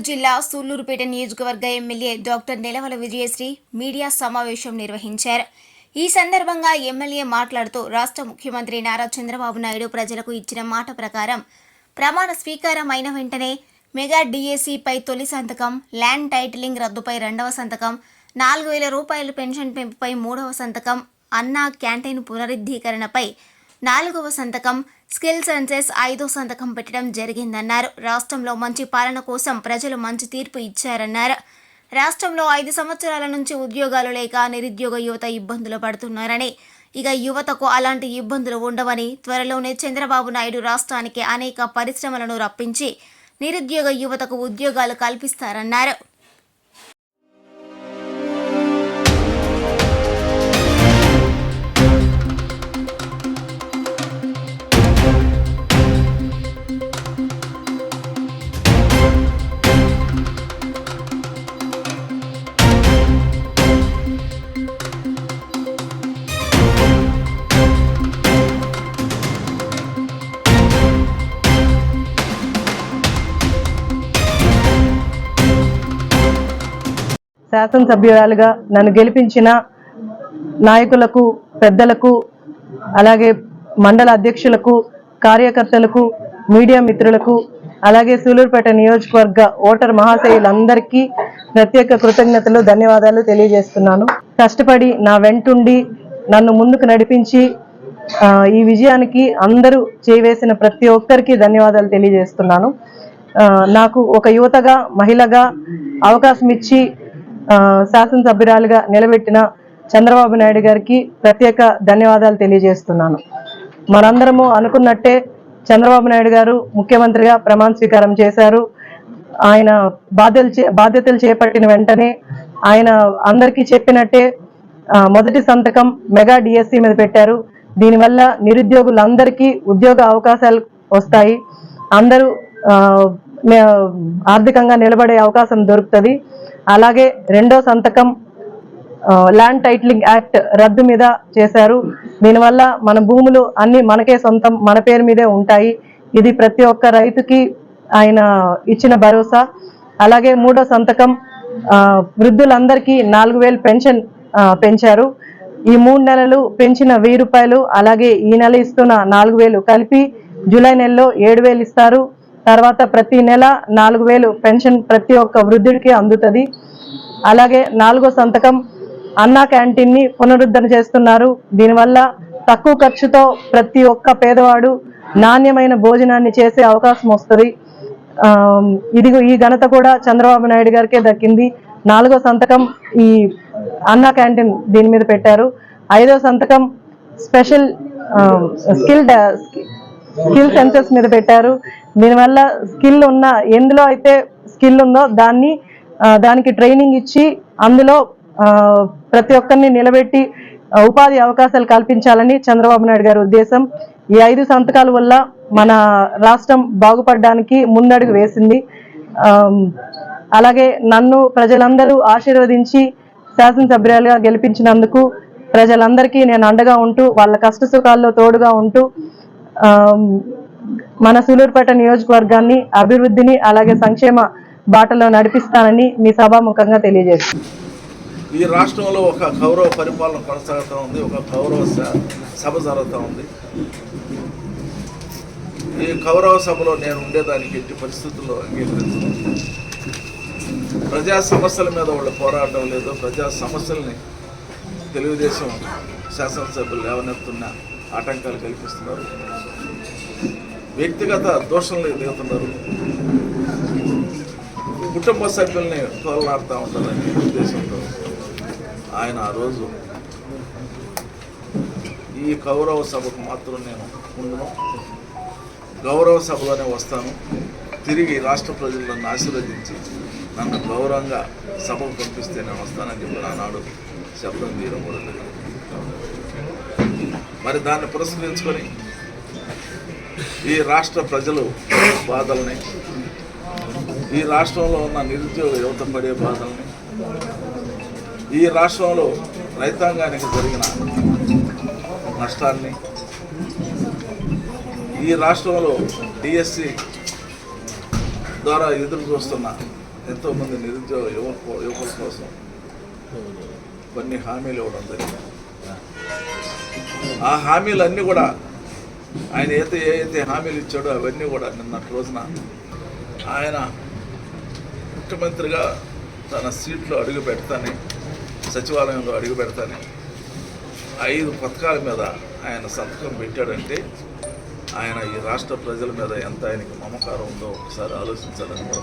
పల్నాడు జిల్లా సూళ్ళూరుపేట నియోజకవర్గ MLA doctor Nelavala Vijayasree media సమావేశం నిర్వహించారు. ఈ సందర్భంగా ఎమ్మెల్యే మాట్లాడుతూ రాష్ట్ర ముఖ్యమంత్రి నారా చంద్రబాబు నాయుడు ప్రజలకు ఇచ్చిన మాట ప్రకారం ప్రమాణ స్వీకారం అయిన వెంటనే మెగా డిఎస్సిపై తొలి సంతకం ల్యాండ్ టైటిలింగ్ రద్దుపై రెండవ సంతకం నాలుగు వేల రూపాయల పెన్షన్ పెంపుపై మూడవ సంతకం అన్నా క్యాంటీన్ పునరుద్ధీకరణపై నాలుగవ సంతకం. స్కిల్ సెన్సెస్ ఐదో సంతకం పెట్టడం జరిగిందన్నారు. రాష్ట్రంలో మంచి పాలన కోసం ప్రజలు మంచి తీర్పు ఇచ్చారన్నారు. రాష్ట్రంలో ఐదు సంవత్సరాల నుంచి ఉద్యోగాలు లేక నిరుద్యోగ యువత ఇబ్బందులు పడుతున్నారని ఇక యువతకు అలాంటి ఇబ్బందులు ఉండవని త్వరలోనే చంద్రబాబు నాయుడు రాష్ట్రానికి అనేక పరిశ్రమలను రప్పించి నిరుద్యోగ యువతకు ఉద్యోగాలు కల్పిస్తారన్నారు. శాసనసభ్యురాలుగా నన్ను గెలిపించిన నాయకులకు పెద్దలకు అలాగే మండల అధ్యక్షులకు కార్యకర్తలకు మీడియా మిత్రులకు అలాగే సూలూరుపేట నియోజకవర్గ ఓటర్ మహాశయులందరికీ ప్రత్యేక కృతజ్ఞతలు ధన్యవాదాలు తెలియజేస్తున్నాను. కష్టపడి నా వెంటుండి నన్ను ముందుకు నడిపించి ఈ విజయానికి అందరూ చేవేసిన ప్రతి ఒక్కరికి ధన్యవాదాలు తెలియజేస్తున్నాను. నాకు ఒక యువతగా మహిళగా అవకాశం ఇచ్చి శాసనసభ్యురాలుగా నిలబెట్టిన చంద్రబాబు నాయుడు గారికి ప్రత్యేక ధన్యవాదాలు తెలియజేస్తున్నాను. మనందరము అనుకున్నట్టే చంద్రబాబు నాయుడు గారు ముఖ్యమంత్రిగా ప్రమాణ స్వీకారం చేశారు. ఆయన బాధ్యతలు చే- బాధ్యతలు చేపట్టిన వెంటనే ఆయన అందరికీ చెప్పినట్టే మొదటి సంతకం మెగా డిఎస్సి మీద పెట్టారు. దీనివల్ల నిరుద్యోగులందరికీ ఉద్యోగ అవకాశాలు వస్తాయి. అందరూ ఆర్థికంగా నిలబడే అవకాశం దొరుకుతుంది. అలాగే రెండో సంతకం ల్యాండ్ టైటిలింగ్ యాక్ట్ రద్దు మీద చేశారు. దీనివల్ల మన భూములు అన్ని మనకే సొంతం మన పేరు మీదే ఉంటాయి. ఇది ప్రతి ఒక్క రైతుకి ఆయన ఇచ్చిన భరోసా. అలాగే మూడో సంతకం వృద్ధులందరికీ నాలుగు వేలు పెన్షన్ పెంచారు. ఈ మూడు నెలలు పెంచిన వెయ్యి రూపాయలు అలాగే ఈ నెల ఇస్తున్న నాలుగు వేలు కలిపి జూలై నెలలో ఏడు వేలు ఇస్తారు. తర్వాత ప్రతి నెల నాలుగు వేలు పెన్షన్ ప్రతి ఒక్క వృద్ధుడికి అందుతుంది. అలాగే నాలుగో సంతకం అన్నా క్యాంటీన్ని పునరుద్ధరణ చేస్తున్నారు. దీనివల్ల తక్కువ ఖర్చుతో ప్రతి ఒక్క పేదవాడు నాణ్యమైన భోజనాన్ని చేసే అవకాశం వస్తుంది. ఇది ఈ ఘనత కూడా చంద్రబాబు నాయుడు గారికే దక్కింది. నాలుగో సంతకం ఈ అన్నా క్యాంటీన్ దీని మీద పెట్టారు. ఐదో సంతకం స్పెషల్ స్కిల్ స్కిల్ సెన్సెస్ మీద పెట్టారు. దీనివల్ల స్కిల్ ఉన్న ఎందులో అయితే స్కిల్ ఉందో దాన్ని దానికి ట్రైనింగ్ ఇచ్చి అందులో ప్రతి ఒక్కరిని నిలబెట్టి ఉపాధి అవకాశాలు కల్పించాలని చంద్రబాబు నాయుడు గారి ఉద్దేశం. ఈ ఐదు సంతకాల వల్ల మన రాష్ట్రం బాగుపడడానికి ముందడుగు వేసింది. అలాగే నన్ను ప్రజలందరూ ఆశీర్వదించి శాసనసభ్యులుగా గెలిపించినందుకు ప్రజలందరికీ నేను అండగా ఉంటూ వాళ్ళ కష్ట సుఖాల్లో తోడుగా ఉంటూ మన సూలూరుపేట నియోజకవర్గాన్ని అభివృద్ధిని అలాగే సంక్షేమ బాటలో నడిపిస్తానని మీ సభాముఖంగా తెలియజేస్తుంది ఈ రాష్ట్రంలో ఒక గౌరవ పరిపాలన కొనసాగుతూ ఉంది ఒక గౌరవ స- సభ జరుగుతూ ఉంది. ఈ గౌరవ సభలో నేను ఉండేదానికి ఎట్టి పరిస్థితుల్లో అంగీకరించను. ప్రజా సమస్యల మీద వాళ్ళు పోరాడటం లేదు ప్రజా సమస్యల్ని తెలుగుదేశం శాసనసభ్యులు లేవనెత్తున్న ఆటంకాలు కల్పిస్తున్నారు. వ్యక్తిగత దోషంలో దిగుతున్నారు కుటుంబ సభ్యుల్ని తోలనాడుతూ ఉంటారని ఉద్దేశంతో ఆయన ఆ రోజు ఈ గౌరవ సభకు మాత్రం నేను ఉండను గౌరవ సభలోనే వస్తాను. తిరిగి రాష్ట్ర ప్రజలు నన్ను ఆశీర్వదించి నన్ను గౌరవంగా సభకు పంపిస్తే నేను వస్తానని చెప్పి ఆనాడు శబ్దం తీయడం కూడా మరి దాన్ని పురస్కరించుకొని ఈ రాష్ట్ర ప్రజలు బాధల్ని ఈ రాష్ట్రంలో ఉన్న నిరుద్యోగ యువత పడే బాధల్ని ఈ రాష్ట్రంలో రైతాంగానికి జరిగిన నష్టాన్ని ఈ రాష్ట్రంలో డిఎస్సి ద్వారా ఎదురు చూస్తున్న ఎంతోమంది నిరుద్యోగ యువ యువకుల కోసం కొన్ని హామీలు ఇవ్వడం జరిగింది. ఆ హామీలన్నీ కూడా ఆయన అయితే ఏ అయితే హామీలు ఇచ్చాడో అవన్నీ కూడా నిన్నటి రోజున ఆయన ముఖ్యమంత్రిగా తన సీట్లో అడుగు పెడతానే సచివాలయంలో అడుగు పెడతానే ఐదు పథకాల మీద ఆయన సంతకం పెట్టాడంటే ఆయన ఈ రాష్ట్ర ప్రజల మీద ఎంత ఆయనకి మమకారం ఉందో ఒకసారి ఆలోచించాలని కూడా